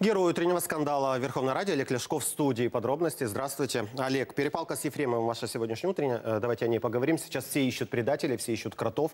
Герой утреннего скандала в Верховной Раде Олег Ляшков в студии. Подробности. Здравствуйте. Олег, перепалка с Ефремовым ваша сегодняшняя утренняя. Э, Давайте о ней поговорим. Сейчас все ищут предателей, все ищут кротов.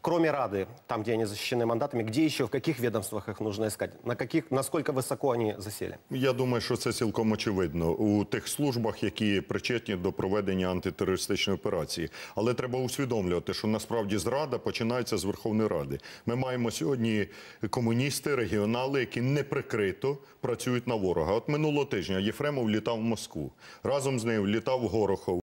Кроме Рады, там, где они защищены мандатами, где еще, в каких ведомствах их нужно искать? На каких, насколько высоко они засели? Я думаю, що це цілком очевидно у тих службах, які причетні до проведення антитерористичної операції. Але треба усвідомлювати, що насправді зрада починається з Верховної Ради. Ми маємо сьогодні комуністи, регіонали, які неприкрито працюють на ворога. От минулого тижня Єфремов літав в Москву. Разом з ним літав Горохов.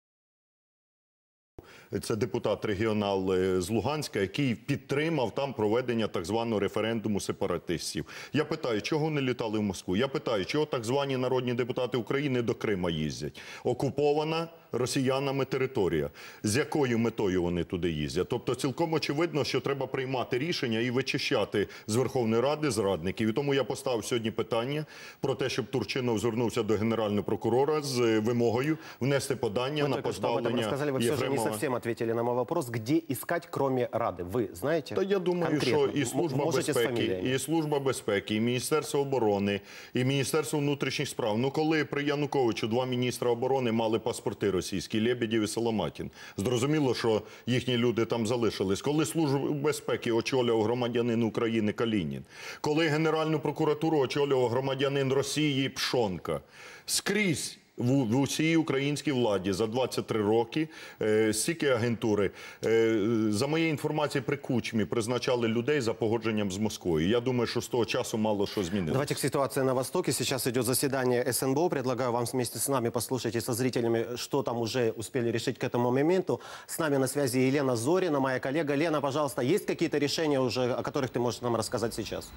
Це депутат регіонал е, з Луганська, який підтримав там проведення так званого референдуму сепаратистів. Я питаю, чого вони літали в Москву? Я питаю, чого так звані народні депутати України до Крима їздять? Окупована росіянами територія. З якою метою вони туди їздять? Тобто, цілком очевидно, що треба приймати рішення і вичищати з Верховної Ради зрадників. І тому я поставив сьогодні питання про те, щоб Турчинов звернувся до генерального прокурора з е, вимогою внести подання Вы на только что об этом позбавлення рассказали. Вы все же не Єфремова. совсем ответили на мой вопрос. Где искать, кроме Рады? Вы знаете? Та я думаю, Конкретно? що і служба М- можете с безпеки, фамилиями? і служба безпеки, і міністерство оборони, і міністерство внутрішніх справ. Ну коли при Януковичу два міністра оборони мали паспорти російські Лебедєв і Соломатін, зрозуміло, що їхні люди там залишились. Коли службу безпеки очолював громадянин України Калінін, коли Генеральну прокуратуру очолював громадянин Росії Пшонка, скрізь В, в усій українській владі за 23 роки е, стільки агентури. Е, за моєю інформацією, при Кучмі призначали людей за погодженням з Москвою. Я думаю, що з того часу мало що змінилося. Давайте к ситуации на Востоке. Сейчас идет заседание СНБО. Предлагаю вам вместе с нами послушать и со зрителями, что там уже успели решить к этому моменту. С нами на связи Елена Зорина, моя коллега. Лена, пожалуйста, есть какие-то решения уже, о которых ты можешь нам рассказать сейчас?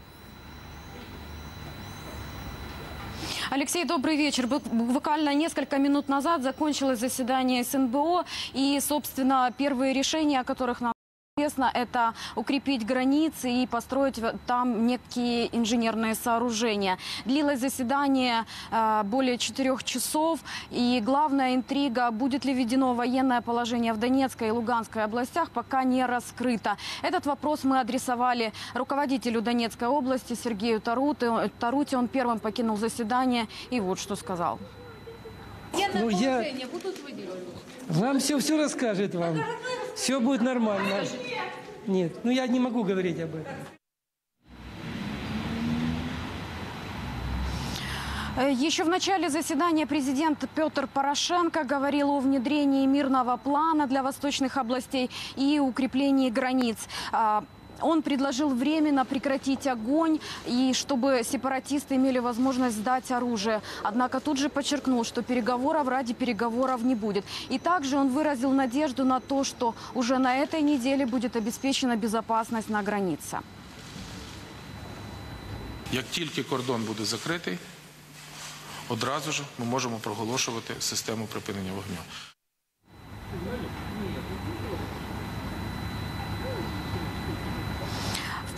Алексей, добрый вечер. Бу- Буквально несколько минут назад закончилось заседание СНБО. И, собственно, первые решения, о которых нам известно, это укрепить границы и построить там некие инженерные сооружения. Длилось заседание э, более четырех часов. И главная интрига, будет ли введено военное положение в Донецкой и Луганской областях, пока не раскрыта. Этот вопрос мы адресовали руководителю Донецкой области Сергею Тарути. Тарути. Он первым покинул заседание и вот что сказал. Военное Ну, я- будут выделены? Вам все, все расскажет вам. Все будет нормально. Нет, ну я не могу говорить об этом. Еще в начале заседания президент Петр Порошенко говорил о внедрении мирного плана для восточных областей и укреплении границ. Он предложил временно прекратить огонь и чтобы сепаратисты имели возможность сдать оружие. Однако тут же подчеркнул, что переговоров ради переговоров не будет. И также он выразил надежду на то, что уже на этой неделе будет обеспечена безопасность на границе. Як тільки кордон буде закритий, одразу ж ми можемо проголошувати систему припинення вогню.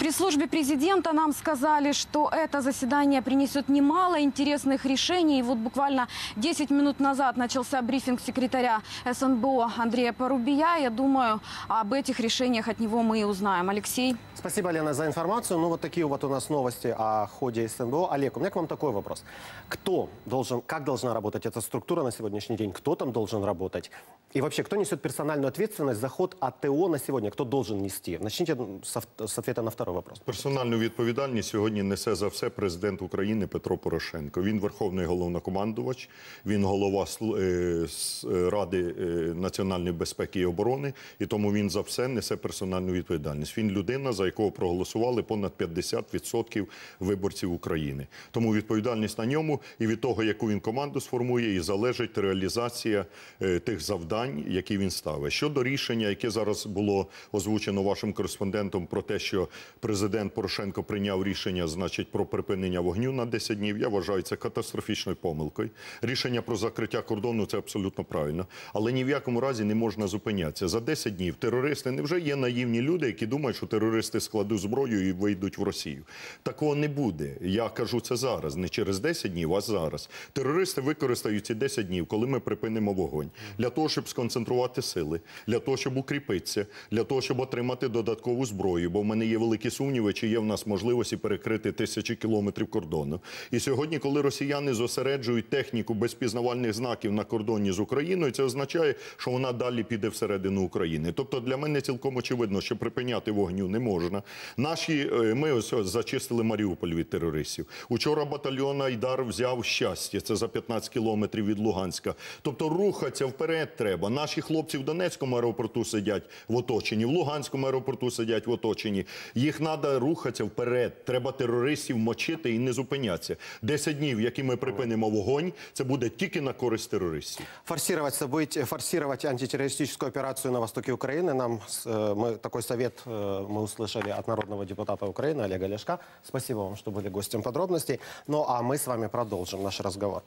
Пресс-службе президента нам сказали, что это заседание принесет немало интересных решений. И вот буквально 10 минут назад начался брифинг секретаря СНБО Андрея Порубия. Я думаю, об этих решениях от него мы и узнаем. Алексей. Спасибо, Лена, за информацию. Ну, вот такие вот у нас новости о ходе СНБО. Олег, у меня к вам такой вопрос. Кто должен, как должна работать эта структура на сегодняшний день? Кто там должен работать? И вообще, кто несет персональную ответственность за ход АТО на сегодня? Кто должен нести? Начните с, ответа на второй вопрос. Персональну відповідальність сьогодні несе за все президент України Петро Порошенко. Він верховний головнокомандувач, він голова е, е, Ради е, національної безпеки і оборони, і тому він за все несе персональну відповідальність. Він людина, за якого проголосували понад 50% виборців України. Тому відповідальність на ньому і від того, яку він команду сформує, і залежить реалізація тих завдань, які він ставить. Щодо рішення, яке зараз було озвучено вашим кореспондентом про те, що президент Порошенко прийняв рішення, значить, про припинення вогню на 10 днів. Я вважаю це катастрофічною помилкою. Рішення про закриття кордону це абсолютно правильно, але ні в якому разі не можна зупинятися. За 10 днів терористи невже є наївні люди, які думають, що терористи складуть зброю і вийдуть в Росію. Такого не буде. Я кажу це зараз, не через 10 днів, а зараз. Терористи використають ці 10 днів, коли ми припинимо вогонь, для того, щоб сконцентрувати сили, для того, щоб укріпитися, для того, щоб отримати додаткову зброю. Бо в мене є великі великі сумніви, чи є в нас можливості перекрити тисячі кілометрів кордону. І сьогодні, коли росіяни зосереджують техніку безпізнавальних знаків на кордоні з Україною, це означає, що вона далі піде всередину України. Тобто для мене цілком очевидно, що припиняти вогню не можна. Наші е, ми ось зачистили Маріуполь від терористів. Учора батальйон Айдар взяв щастя. Це за 15 кілометрів від Луганська. Тобто рухатися вперед треба. Наші хлопці в Донецькому аеропорту сидять в оточенні, в Луганському аеропорту сидять в оточенні. Їх треба рухатися вперед. Треба терористів мочити і не зупинятися. 10 днів, які ми припинимо вогонь, це буде тільки на користь терористів. Форсировать, события, форсировать антитеррористическую операцию на востоке Украины. Нам с- э, мы, такой совет э, мы услышали от народного депутата Украины Олега Ляшка. Спасибо вам, что были гостем подробностей. Ну а мы с вами продолжим наш разговор.